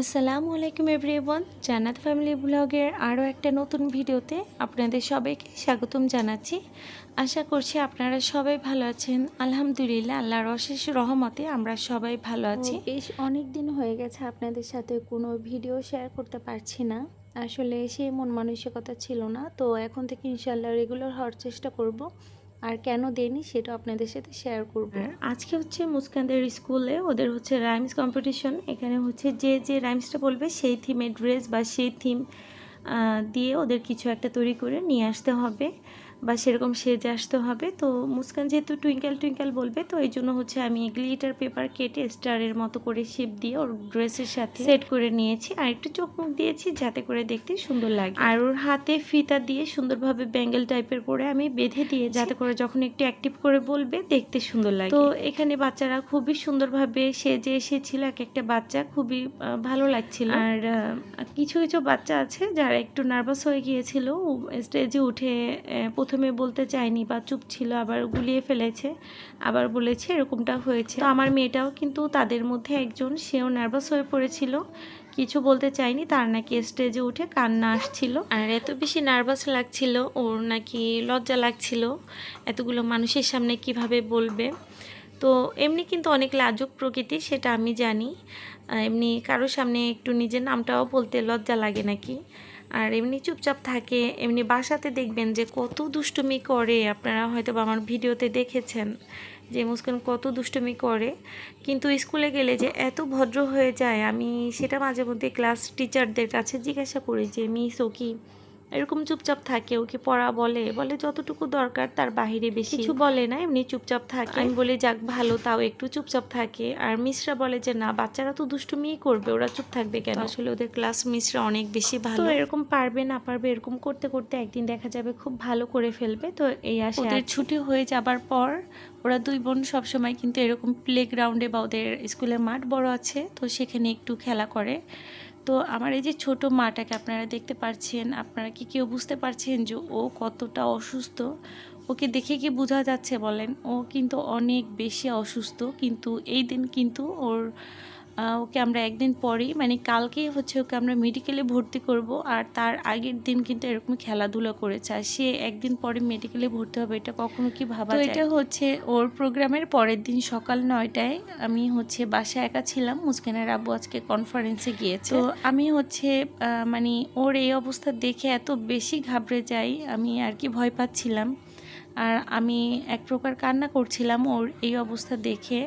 আসসালামু আলাইকুম এভরিওয়ান জান্নাত ফ্যামিলি ব্লগের আরও একটা নতুন ভিডিওতে আপনাদের সবাইকে স্বাগতম জানাচ্ছি। আশা করছি আপনারা সবাই ভালো আছেন। আলহামদুলিল্লাহ আল্লাহর অশেষ রহমতে আমরা সবাই ভালো আছি। বেশ অনেক দিন হয়ে গেছে আপনাদের সাথে কোনো ভিডিও শেয়ার করতে পারছি না। আসলে সেই মন মানসিকতা ছিল না তো এখন থেকে ইনশাল্লাহ রেগুলার হওয়ার চেষ্টা করব। আর কেন দেয়নি সেটা আপনাদের সাথে শেয়ার করব। আর আজকে হচ্ছে মুস্কানদের স্কুলে ওদের হচ্ছে রাইমস কম্পিটিশন এখানে হচ্ছে যে যে রাইমসটা বলবে সেই থিমের ড্রেস বা সেই থিম দিয়ে ওদের কিছু একটা তৈরি করে নিয়ে আসতে হবে। বা সেরকম সেজে আসতে হবে। তো মুস্কান যেহেতু টুইঙ্কেল টুইঙ্কেল বলবে তো এই জন্য হচ্ছে আমি গ্লিটার পেপার কেটে স্টারের মতো করে শেপ দিয়ে ওর ড্রেসের সাথে সেট করে নিয়েছি। আর একটু চোখ মুখ দিয়েছি যাতে করে দেখতে সুন্দর লাগে। আর ওর হাতে ফিতা দিয়ে সুন্দরভাবে ব্যাঙ্গেল টাইপের করে আমি বেঁধে দিয়ে যাতে করে যখন একটু অ্যাক্টিভ করে বলবে দেখতে সুন্দর লাগে। তো এখানে বাচ্চারা খুবই সুন্দরভাবে সেজে এসেছিল এক একটা বাচ্চা খুবই ভালো লাগছিল। আর কিছু কিছু বাচ্চা আছে যারা একটু নার্ভাস হয়ে গিয়েছিল স্টেজে উঠে প্রথমে বলতে চায়নি বা চুপ ছিল, আবার গুলিয়ে ফেলেছে, আবার বলেছে এরকমটা হয়েছে। তো আমার মেয়েটাও কিন্তু তাদের মধ্যে একজন, সেও নার্ভাস হয়ে পড়েছিল। কিছু বলতে চাইনি তার নাকি স্টেজে উঠে কান্না আসছিল। আর এত বেশি নার্ভাস লাগছিল, ওর নাকি লজ্জা লাগছিল, এতগুলো মানুষের সামনে কীভাবে বলবে? তো এমনি কিন্তু অনেক লাজুক প্রকৃতি, সেটা আমি জানি। এমনি কারোর সামনে একটু নিজের নামটাও বলতে লজ্জা লাগে নাকি? আর এমনি চুপচাপ থাকে, এমনি বাসাতে দেখবেন যে কত দুষ্টুমি করে। আপনারা হয়তো বা আমার ভিডিওতে দেখেছেন যে মুসকান কত দুষ্টুমি করে। কিন্তু স্কুলে গেলে যে এত ভদ্র হয়ে যায়, আমি সেটা মাঝে মধ্যে ক্লাস টিচারদের কাছে জিজ্ঞাসা করি যে, মিস, ও কি এরকম চুপচাপ থাকে ওকে পড়া বলে? বলে যতটুকু দরকার তার বাহিরে বেশি। কিছু বলে না এমনি চুপচাপ থাকে। আমি বলি যাক ভালো তাও একটু চুপচাপ থাকে। আর মিসরা বলে যে না বাচ্চারা তো দুষ্টুমিই করবে ওরা চুপ থাকবে কেন? আসলে ওদের ক্লাস মিসরা অনেক বেশি ভালো। এরকম পারবে না পারবে এরকম করতে করতে একদিন দেখা যাবে খুব ভালো করে ফেলবে। তো এই আসে ওদের ছুটি হয়ে যাবার পর ওরা দুই বোন সবসময় কিন্তু এরকম প্লে গ্রাউন্ডে বা ওদের স্কুলের মাঠ বড় আছে তো সেখানে একটু খেলা করে। তো আমার এই যে ছোট মাটাকে আপনারা দেখতে পাচ্ছেন আপনারা কি কেউ বুঝতে পারছেন যে ও কতটা অসুস্থ? ওকে দেখে কি বোঝা যাচ্ছে বলেন? ও কিন্তু অনেক বেশি অসুস্থ, কিন্তু এই দিন কিন্তু ওর ওকে আমরা একদিন পরেই মানে কালকেই হচ্ছে ওকে আমরা মেডিকেলে ভর্তি করব আর তার আগের দিন কিন্তু এরকম খেলাধুলা করেছে আর সে একদিন পরে মেডিকেলে ভর্তি হবে এটা কখনো কি ভাবা তো এটা হচ্ছে ওর প্রোগ্রামের পরের দিন সকাল নয়টায় আমি হচ্ছে বাসায় একা ছিলাম মুসকানের আব্বু আজকে কনফারেন্সে গিয়েছে। তো আমি হচ্ছে মানে ওর এই অবস্থা দেখে এত বেশি ঘাবড়ে যাই আমি আর কি ভয় পাচ্ছিলাম। আর আমি এক প্রকার কান্না করছিলাম ওর এই অবস্থা দেখে।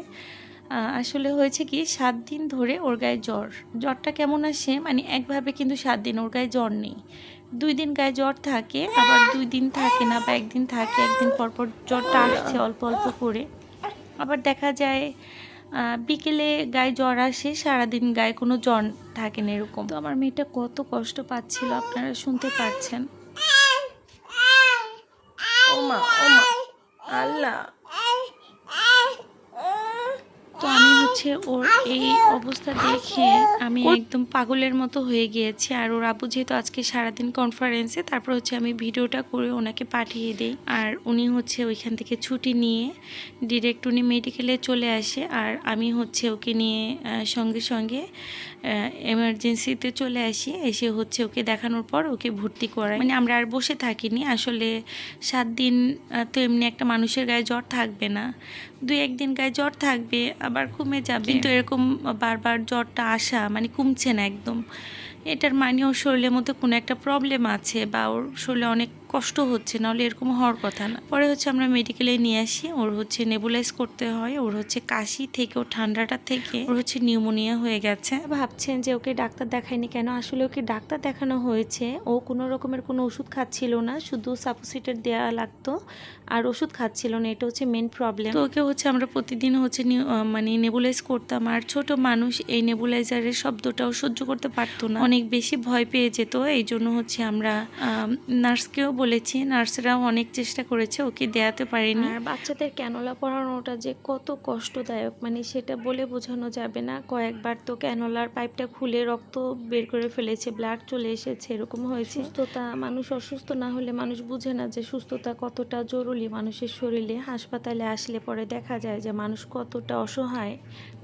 আসলে হয়েছে কি সাত দিন ধরে ওর গায়ে জ্বর। জ্বরটা কেমন আসে? মানে একভাবে কিন্তু সাত দিন ওর গায়ে জ্বর নেই। দুই দিন গায়ে জ্বর থাকে আবার দুই দিন থাকে না বা একদিন থাকে একদিন পর পর জ্বরটা আসছে অল্প অল্প করে। আবার দেখা যায় বিকেলে গায়ে জ্বর আসে সারাদিন গায়ে কোনো জ্বর থাকে না এরকম। তো আমার মেয়েটা কত কষ্ট পাচ্ছিল আপনারা শুনতে পাচ্ছেন? ওমা ওমা আল্লাহ। তো আমি হচ্ছে ওর এই অবস্থা দেখে আমি একদম পাগলের মতো হয়ে গিয়েছি। আর ওর আব্বু যেহেতু আজকে সারাদিন কনফারেন্সে তারপর হচ্ছে আমি ভিডিওটা করে ওনাকে পাঠিয়ে দিই। আর উনি হচ্ছে ওইখান থেকে ছুটি নিয়ে ডিরেক্ট উনি মেডিকেলে চলে আসে। আর আমি হচ্ছে ওকে নিয়ে সঙ্গে সঙ্গে এমার্জেন্সিতে চলে আসি। এসে হচ্ছে ওকে দেখানোর পর ওকে ভর্তি করাই। মানে আমরা আর বসে থাকিনি। আসলে সাত দিন তো এমনি একটা মানুষের গায়ে জ্বর থাকবে না। দুই একদিন গায়ে জ্বর থাকবে আবার কমে যাবে। কিন্তু এরকম বারবার জ্বরটা আসা মানে কমছে না একদম। এটার মানে ওর শরীরের মধ্যে কোনো একটা প্রবলেম আছে বা ওর শরীরে অনেক কষ্ট হচ্ছে নাহলে এরকম হওয়ার কথা না। পরে হচ্ছে আমরা মেডিকেলে নিয়ে আসি ওর হচ্ছে নেবুলাইজ করতে হয় ওর হচ্ছে কাশি থেকে ও ঠান্ডাটা থেকে ওর হচ্ছে নিউমোনিয়া হয়ে গেছে। ভাবছেন যে ওকে ডাক্তার দেখায়নি কেন? আসলে ওকে ডাক্তার দেখানো হয়েছে। ও কোনো রকমের কোনো ওষুধ খাচ্ছিল না শুধু সাপোসিটের দেওয়া লাগতো আর ওষুধ খাচ্ছিল না এটা হচ্ছে মেন প্রবলেম তো ওকে হচ্ছে আমরা প্রতিদিন হচ্ছে মানে নেবুলাইজ করতাম আর ছোট মানুষ এই নেবুলাইজারের শব্দটাও সহ্য করতে পারতো না। অনেক বেশি ভয় পেয়ে যেত এই জন্য হচ্ছে আমরা নার্সকেও বলেছি নার্সরাও অনেক চেষ্টা করেছে ওকে দেয়াতে পারেনি। আর বাচ্চাদের ক্যানোলা পড়ানোটা যে কত কষ্টদায়ক মানে সেটা বলে বোঝানো যাবে না। কয়েকবার তো ক্যানোলার পাইপটা খুলে রক্ত বের করে ফেলেছে ব্লাড চলে এসেছে এরকম হয়েছে। সুস্থতা। মানুষ অসুস্থ না হলে মানুষ বুঝে না যে সুস্থতা কতটা জরুরি মানুষের শরীরে। হাসপাতালে আসলে পরে দেখা যায় যে মানুষ কতটা অসহায়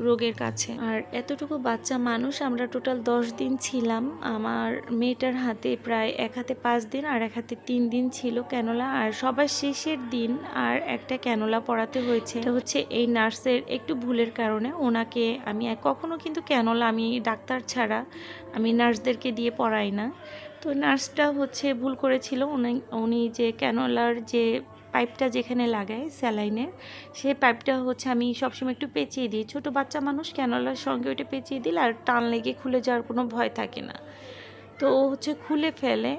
রোগের কাছে। আর এতটুকু বাচ্চা মানুষ আমরা টোটাল দশ দিন ছিলাম। আমার মেয়েটার হাতে প্রায় এক হাতে পাঁচ দিন আর এক হাতে তিন দিন ছিল ক্যানোলা আর সবার শেষের দিন আর একটা ক্যানোলা পড়াতে হয়েছে। হচ্ছে এই নার্সের একটু ভুলের কারণে ওনাকে আমি কখনো কিন্তু ক্যানোলা আমি ডাক্তার ছাড়া আমি নার্সদেরকে দিয়ে পড়াই না। তো নার্সটা হচ্ছে ভুল করেছিল। উনি উনি যে ক্যানোলার যে পাইপটা যেখানে লাগায় স্যালাইনের সেই পাইপটা হচ্ছে আমি সবসময় একটু পেঁচিয়ে দিই। ছোটো বাচ্চা মানুষ ক্যানোলার সঙ্গে ওইটা পেঁচিয়ে দিলে আর টান লেগে খুলে যাওয়ার কোনো ভয় থাকে না। তো হচ্ছে খুলে ফেলে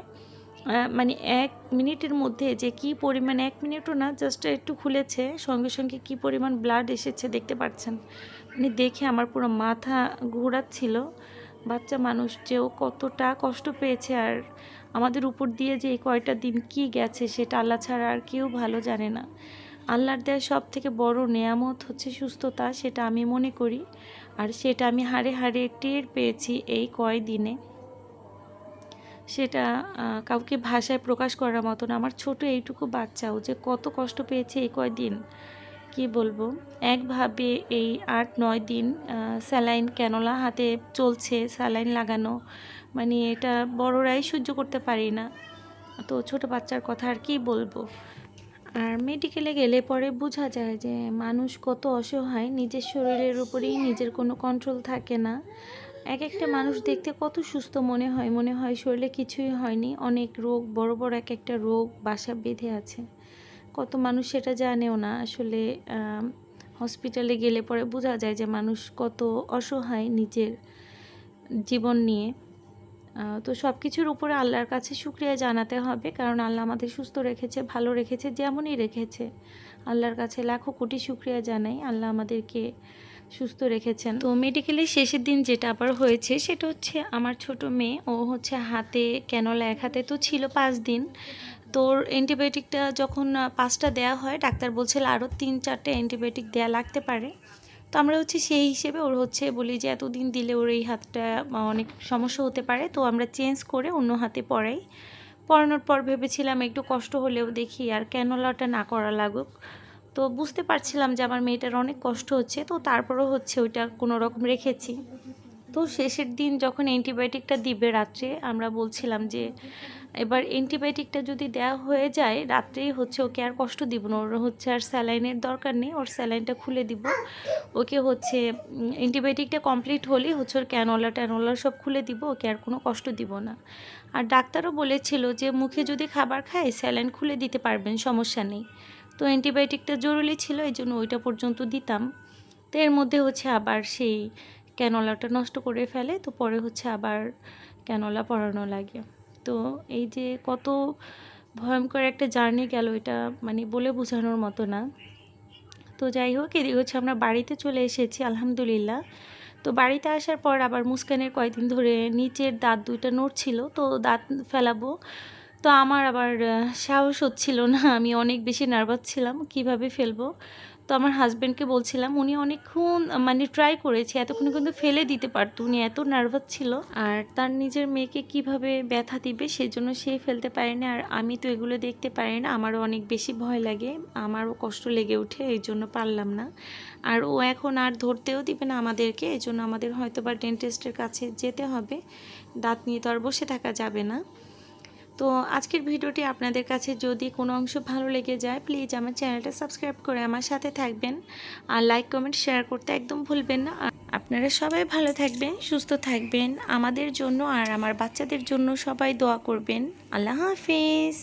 মানে এক মিনিটের মধ্যে যে কি পরিমাণ, এক মিনিটও না জাস্ট একটু খুলেছে, সঙ্গে সঙ্গে কি পরিমাণ ব্লাড এসেছে দেখতে পাচ্ছেন। মানে দেখে আমার পুরো মাথা ঘোরাচ্ছিল। বাচ্চা মানুষ যে ও কতটা কষ্ট পেয়েছে আর আমাদের উপর দিয়ে যে এই কয়টা দিন কি গেছে সেটা আল্লাহ ছাড়া আর কেউ ভালো জানে না। আল্লাহর দেয় সব থেকে বড় নেয়ামত হচ্ছে সুস্থতা, সেটা আমি মনে করি। আর সেটা আমি হাড়ে হাড়ে টের পেয়েছি এই কয়দিনে। সেটা কাউকে ভাষায় প্রকাশ করার মতো না। আমার ছোট এইটুকু বাচ্চাও যে কত কষ্ট পেয়েছে এই কয়দিন, কি বলব? একভাবে এই আট, নয় দিন স্যালাইন ক্যানোলা হাতে চলছে, স্যালাইন লাগানো মানে এটা বড়রাই সহ্য করতে পারি না। তো ছোট বাচ্চার কথা আর কি বলব? আর মেডিকেলে গেলে পরে বোঝা যায় যে মানুষ কত অসহায়, নিজের শরীরের উপরেই নিজের কোনো কন্ট্রোল থাকে না। এক একটা মানুষ দেখতে কত সুস্থ মনে হয় মনে হয় শরীরে কিছুই হয়নি। অনেক রোগ, বড় বড় এক একটা রোগ বাসা বেঁধে আছে। কত মানুষ সেটা জানেও না। আসলে হসপিটালে গেলে পরে বোঝা যায় যে মানুষ কত অসহায় নিজের জীবন নিয়ে। তো সব কিছুর উপরে আল্লাহর কাছে শুক্রিয়া জানাতে হবে। কারণ আল্লাহ আমাদের সুস্থ রেখেছে, ভালো রেখেছে, যেমনই রেখেছে। আল্লাহর কাছে লাখো কোটি শুক্রিয়া জানাই। আল্লাহ আমাদেরকে সুস্থ রেখেছেন। তো মেডিকেলের শেষের দিন যেটা আবার হয়েছে, সেটা হচ্ছে আমার ছোট মেয়ে, ও হচ্ছে হাতে ক্যানোলা এক হাতে তো ছিল পাঁচ দিন। তোর অ্যান্টিবায়োটিকটা যখন পাঁচটা দেওয়া হয়, ডাক্তার বলছিল আরও তিন, চারটে অ্যান্টিবায়োটিক দেয়া লাগতে পারে। তো আমরা হচ্ছে সেই হিসেবে ওর হচ্ছে বলি যে, এতদিন দিলে ওর এই হাতটা অনেক সমস্যা হতে পারে। তো আমরা চেঞ্জ করে অন্য হাতে পড়াই। পড়ানোর পর ভেবেছিলাম একটু কষ্ট হলেও দেখি আর ক্যানোলাটা না করা লাগুক। তো বুঝতে পারছিলাম যে আমার মেয়েটার অনেক কষ্ট হচ্ছে, তো তারপরও হচ্ছে ওইটা কোনো রকম রেখেছি। তো শেষের দিন যখন অ্যান্টিবায়োটিকটা দিবে রাত্রে, আমরা বলছিলাম যে এবার অ্যান্টিবায়োটিকটা যদি দেওয়া হয়ে যায়, রাত্রেই হচ্ছে ওকে আর কষ্ট দিব না। ওর হচ্ছে আর স্যালাইনের দরকার নেই, ওর স্যালাইনটা খুলে দিব। ওকে হচ্ছে অ্যান্টিবায়োটিকটা কমপ্লিট হলেই হচ্ছে ওর ক্যানোলা ট্যানোলা সব খুলে দিব, ওকে আর কোনো কষ্ট দিব না। আর ডাক্তারও বলেছিল যে মুখে যদি খাবার খায়, স্যালাইন খুলে দিতে পারবেন, সমস্যা নেই। তো অ্যান্টিবায়োটিকটা জরুরি ছিল, এই জন্য ওইটা পর্যন্ত দিতাম। তো এর মধ্যে হচ্ছে আবার সেই ক্যানোলাটা নষ্ট করে ফেলে, তো পরে হচ্ছে আবার ক্যানোলা পরানো লাগে। তো এই যে কত ভয়ঙ্কর একটা জার্নি গেল এটা মানে বলে বোঝানোর মতো না। তো যাই হোক, এদিকে হচ্ছে আমরা বাড়িতে চলে এসেছি, আলহামদুলিল্লাহ। তো বাড়িতে আসার পর আবার মুস্কানের কয়েকদিন ধরে নিচের দাঁত দুইটা নড়ছিল, তো দাঁত ফেলাবো। তো আমার আবার সাহস হচ্ছিল না, আমি অনেক বেশি নার্ভাস ছিলাম, কীভাবে ফেলব? তো আমার হাজব্যান্ডকে বলছিলাম, উনি অনেকক্ষণ মানে ট্রাই করেছে, এতক্ষণ কিন্তু ফেলে দিতে পারতো, উনি এত নার্ভাস ছিল। আর তার নিজের মেয়েকে কীভাবে ব্যথা দিবে, সেজন্য সে ফেলতে পারে না আর আমি তো এগুলো দেখতে পারি না, আমারও অনেক বেশি ভয় লাগে, আমারও কষ্ট লেগে ওঠে, এই জন্য পারলাম না। আর ও এখন আর ধরতেও দিবে না আমাদেরকে, এই জন্য আমাদের হয়তো বা ডেন্টিস্টের কাছে যেতে হবে। দাঁত নিয়ে তো আর বসে থাকা যাবে না। তো আজকের ভিডিওটি আপনাদের কাছে যদি কোনো অংশ ভালো লেগে যায় প্লিজ আমার চ্যানেলটা সাবস্ক্রাইব করে আমার সাথে থাকবেন। আর লাইক কমেন্ট শেয়ার করতে একদম ভুলবেন না। আপনারা সবাই ভালো থাকবেন, সুস্থ থাকবেন। আমাদের জন্য আর আমার বাচ্চাদের জন্য সবাই দোয়া করবেন। আল্লাহ হাফিজ।